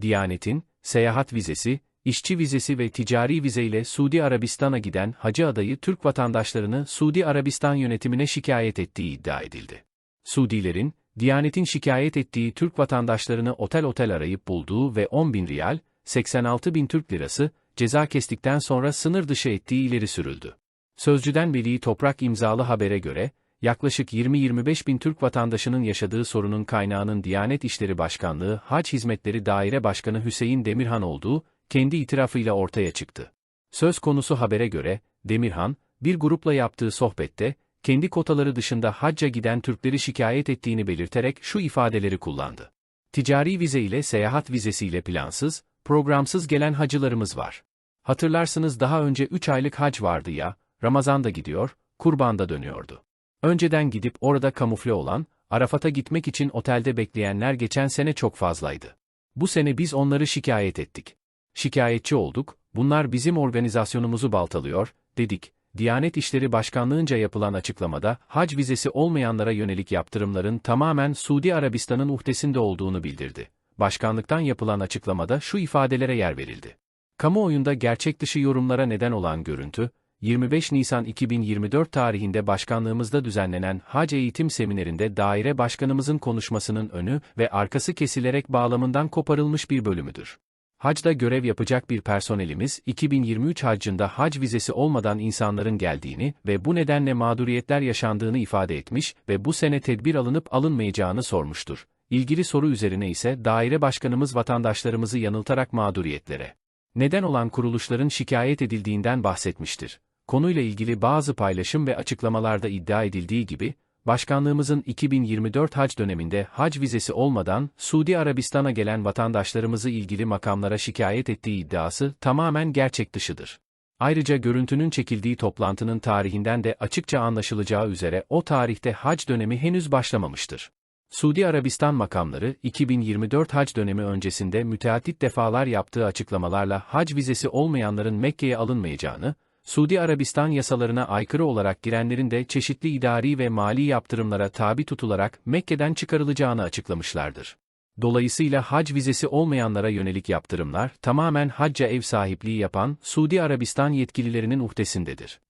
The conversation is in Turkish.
Diyanet'in, seyahat vizesi, işçi vizesi ve ticari vize ile Suudi Arabistan'a giden hacı adayı Türk vatandaşlarını Suudi Arabistan yönetimine şikayet ettiği iddia edildi. Suudilerin, Diyanet'in şikayet ettiği Türk vatandaşlarını otel otel arayıp bulduğu ve 10 bin riyal, 86 bin Türk lirası, ceza kestikten sonra sınır dışı ettiği ileri sürüldü. Sözcüden Veli Toprak imzalı habere göre, yaklaşık 20-25 bin Türk vatandaşının yaşadığı sorunun kaynağının Diyanet İşleri Başkanlığı Hac Hizmetleri Daire Başkanı Hüseyin Demirhan olduğu, kendi itirafıyla ortaya çıktı. Söz konusu habere göre, Demirhan, bir grupla yaptığı sohbette, kendi kotaları dışında hacca giden Türkleri şikayet ettiğini belirterek şu ifadeleri kullandı. Ticari vize ile seyahat vizesiyle plansız, programsız gelen hacılarımız var. Hatırlarsınız daha önce 3 aylık hac vardı ya, Ramazan'da gidiyor, kurbanda dönüyordu. Önceden gidip orada kamufle olan, Arafat'a gitmek için otelde bekleyenler geçen sene çok fazlaydı. Bu sene biz onları şikayet ettik. Şikayetçi olduk, bunlar bizim organizasyonumuzu baltalıyor, dedik. Diyanet İşleri Başkanlığınca yapılan açıklamada, hac vizesi olmayanlara yönelik yaptırımların tamamen Suudi Arabistan'ın uhdesinde olduğunu bildirdi. Başkanlıktan yapılan açıklamada şu ifadelere yer verildi. Kamuoyunda gerçek dışı yorumlara neden olan görüntü, 25 Nisan 2024 tarihinde başkanlığımızda düzenlenen hac eğitim seminerinde daire başkanımızın konuşmasının önü ve arkası kesilerek bağlamından koparılmış bir bölümüdür. Hacda görev yapacak bir personelimiz 2023 hacında hac vizesi olmadan insanların geldiğini ve bu nedenle mağduriyetler yaşandığını ifade etmiş ve bu sene tedbir alınıp alınmayacağını sormuştur. İlgili soru üzerine ise daire başkanımız vatandaşlarımızı yanıltarak mağduriyetlere neden olan kuruluşların şikayet edildiğinden bahsetmiştir. Konuyla ilgili bazı paylaşım ve açıklamalarda iddia edildiği gibi, Başkanlığımızın 2024 hac döneminde hac vizesi olmadan Suudi Arabistan'a gelen vatandaşlarımızı ilgili makamlara şikayet ettiği iddiası tamamen gerçek dışıdır. Ayrıca görüntünün çekildiği toplantının tarihinden de açıkça anlaşılacağı üzere o tarihte hac dönemi henüz başlamamıştır. Suudi Arabistan makamları 2024 hac dönemi öncesinde müteaddit defalar yaptığı açıklamalarla hac vizesi olmayanların Mekke'ye alınmayacağını, Suudi Arabistan yasalarına aykırı olarak girenlerin de çeşitli idari ve mali yaptırımlara tabi tutularak Mekke'den çıkarılacağını açıklamışlardır. Dolayısıyla hac vizesi olmayanlara yönelik yaptırımlar tamamen hacca ev sahipliği yapan Suudi Arabistan yetkililerinin uhdesindedir.